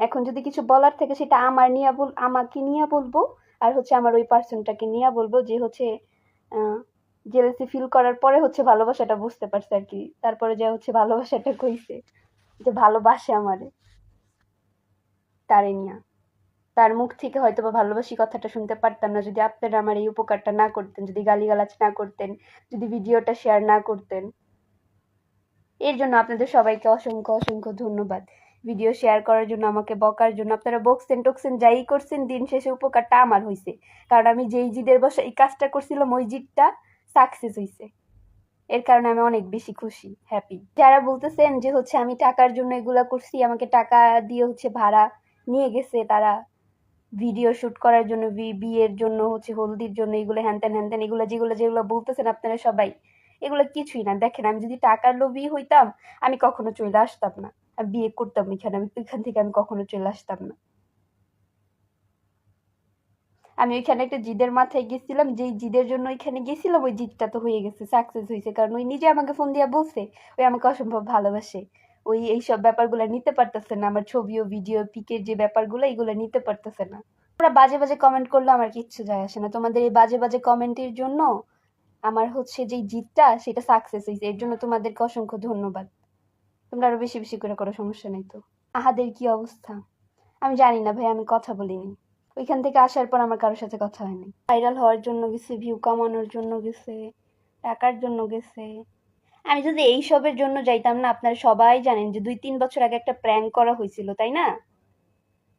এখন যদি কিছু বলার থাকে, সেটা আমার নিয়ে বল, আমাকে নিয়ে বলব, আর হচ্ছে আমার ওই পার্সনটাকে নিয়ে বলব যে হচ্ছে জেলেসি ফিল করার পরে হচ্ছে ভালোবাসাটা বুঝতে পারছে আর কি। তারপরে যে হচ্ছে ভালোবাসাটা কইছে, যে ভালোবাসে আমারে, তারে নিয়া। তার মুখ থেকে হয়তো বা ভালোবাসি কথাটা শুনতে পারতাম না। যদি আপনারা আমার এই উপকারটা না করতেন, যদি গালিগালাজ না করতেন, যদি ভিডিওটা শেয়ার না করতেন, এর জন্য আপনাদের সবাইকে অসংখ্য অসংখ্য ধন্যবাদ। ভিডিও শেয়ার করার জন্য, আমাকে বকার জন্য, আপনারা বকছেন, টকছেন, যাই করছেন, দিন শেষে উপকারটা আমার হয়েছে কারণ আমি যেই জিদের বসে এই কাজটা করছিলাম, ওই জিদটা সাকসেস হয়েছে এর কারণে আমি অনেক বেশি খুশি হ্যাপি যারা বলতেছেন যে হচ্ছে আমি টাকার জন্য এগুলা করছি, আমাকে টাকা দিয়ে হচ্ছে ভাড়া নিয়ে গেছে, তারা ভিডিও শুট করার জন্য বিয়ের জন্য, হচ্ছে হলদির জন্য, এগুলো হ্যান ত্যান হ্যান ত্যান, এগুলো যেগুলো যেগুলো বলতেছেন আপনারা সবাই, এগুলো কিছুই না। দেখেন, আমি যদি টাকার লোভী হইতাম, আমি কখনো চলে আসতাম না। আমি বিয়ে করতাম এখানে, আমি এখান থেকে আমি কখনো চলে আসতাম না। আমি ওইখানে একটা জিদের মাথায় গেছিলাম, যেই জিদের জন্য ওইখানে গেছিলাম, ওই জিদটা তো হয়ে গেছে সাকসেস হয়েছে। কারণ ওই নিজে আমাকে ফোন দিয়া বলছে, ওই আমাকে অসম্ভব ভালোবাসে। ওই এইসব ব্যাপারগুলো নিতে পারতেছে না, আমার ছবি ও ভিডিও পিকের যে ব্যাপারগুলো, এগুলো নিতে পারতেছে না। তোমরা বাজে বাজে কমেন্ট করলে আমার কিচ্ছু যায় আসে না। তোমাদের এই বাজে বাজে কমেন্টের জন্য আমার হচ্ছে যেই জিতটা সেটা সাকসেস হয়েছে। এর জন্য তোমাদেরকে অসংখ্য ধন্যবাদ। তোমরা আরও বেশি বেশি করে করো, সমস্যা নেই তো। আহাদের কি অবস্থা? আমি জানি না ভাই, আমি কথা বলিনি। ওইখান থেকে আসার পর আমার কারোর সাথে কথা হয়নি। ভাইরাল হওয়ার জন্য গেছে ভিউ কামানোর জন্য গেছে, টাকার জন্য গেছে। আমি যদি এইসবের জন্য যাইতাম না, আপনারা সবাই জানেন যে দুই তিন বছর আগে একটা প্র্যাঙ্ক করা হয়েছিল, তাই না?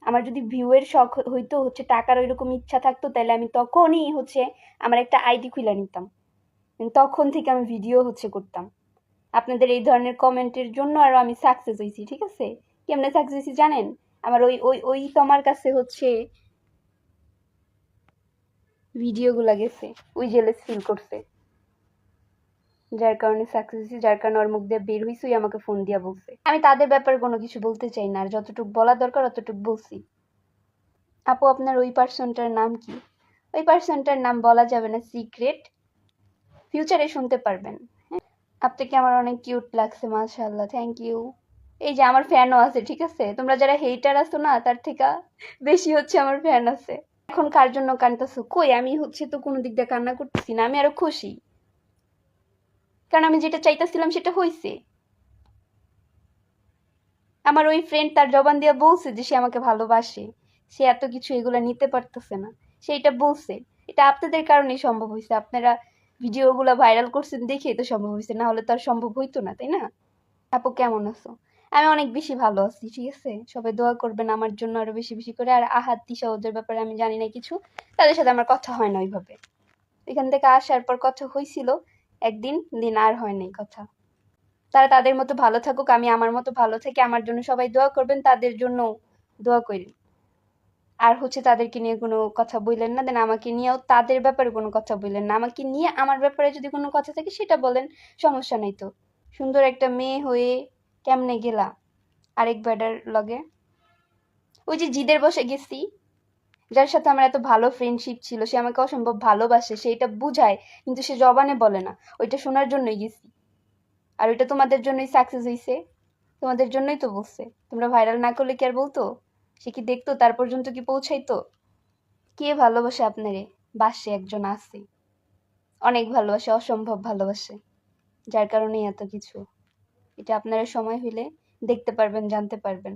আমার যদি ভিউয়ের শখ হইতো, হচ্ছে টাকার ওইরকম ইচ্ছা থাকতো, তাহলে আমি তখনই হচ্ছে আমার একটা আইডি খুলে নিতাম। তখন থেকে আমি ভিডিও হচ্ছে করতাম। আপনাদের এই ধরনের কমেন্টের জন্য আরও আমি সাকসেস হয়েছি, ঠিক আছে? কেমনে সাকসেস হয়েছি জানেন? আমার ওই ওই ওই তোমার কাছে হচ্ছে ভিডিওগুলো গেছে, ওই জেলেস ফিল করছে। যার কারণে সাকসেস হয়েছি, যার কারণে ওর মুখ দিয়ে বের হয়েছে ওই আমাকে ফোন দিয়া বলছে। আমি তাদের ব্যাপারে কোনো কিছু বলতে চাই না, আর যতটুকু বলা দরকার অতটুকু বলছি। আপু, আপনার ওই পার্সনটার নাম কি? ওই পার্সনটার নাম বলা যাবে না সিক্রেট ফিউচারে শুনতে পারবেন। আপনাকে আমার অনেক কিউট লাগছে, মাশাআল্লাহ থ্যাংক ইউ এই যে আমার ফ্যানও আছে, ঠিক আছে? তোমরা যারা হেটার আছো না, তার থেকে বেশি হচ্ছে আমার ফ্যান আছে। এখন কার জন্য কানতেছো? কই? আমি হচ্ছে তো কোনো দিক দিয়ে কান্না করতেছি না, আমি আরও খুশি। কারণ আমি যেটা চাইতেছিলাম, সেটা হয়েছে আমার ওই ফ্রেন্ড তার জবান দিয়ে বলছে যে সে আমাকে ভালোবাসে। সে এত কিছু এগুলো নিতে পারতেছে না। সে এটা বলছে। এটা আপনাদের কারণেই সম্ভব হয়েছে আপনারা ভিডিওগুলো ভাইরাল করছেন দেখে তো সম্ভব হয়েছে না হলে তো আর সম্ভব হইতো না, তাই না? আপু, কেমন আছো? আমি অনেক বেশি ভালো আছি, ঠিক আছে? সবাই দোয়া করবেন আমার জন্য আরও বেশি বেশি করে। আর আহাত, তিশা, ওদের ব্যাপারে আমি জানি না কিছু, তাদের সাথে আমার কথা হয় না ওইভাবে। এখান থেকে আসার পর কথা হয়েছিল একদিন, দিন আর হয় নাই কথা। তারা তাদের মতো ভালো থাকুক, আমি আমার মতো ভালো থাকি, আমার জন্য সবাই দোয়া করবেন, তাদের জন্য দোয়া করি। আর হচ্ছে তাদেরকে নিয়ে কোনো কথা বললেন না, দেন আমাকে নিয়েও তাদের ব্যাপারে কোনো কথা বললেন না। আমাকে নিয়ে আমার ব্যাপারে যদি কোনো কথা থাকে সেটা বলেন, সমস্যা নেই তো। সুন্দর একটা মেয়ে হয়ে কেমনে গেলা আরেক ব্যাডার লগে? ওই যে জিদের বসে গেছি, যার সাথে আমার এত ভালো ফ্রেন্ডশিপ ছিল, সে আমাকে অসম্ভব ভালোবাসে, সে এটা বুঝায়, কিন্তু সে জবানে বলে না। ওইটা শোনার জন্যই গেছি। আর ওইটা তোমাদের জন্যই সাকসেস হয়েছে তোমাদের জন্যই তো বলছে। তোমরা ভাইরাল না করলে কি আর বলতো? সে কি দেখতো তার পর্যন্ত কি পৌঁছাইতো? কে ভালোবাসে আপনারে? বাসে একজন আছে। অনেক ভালোবাসে, অসম্ভব ভালোবাসে। যার কারণে এত কিছু। এটা আপনারা সময় হইলে দেখতে পারবেন, জানতে পারবেন।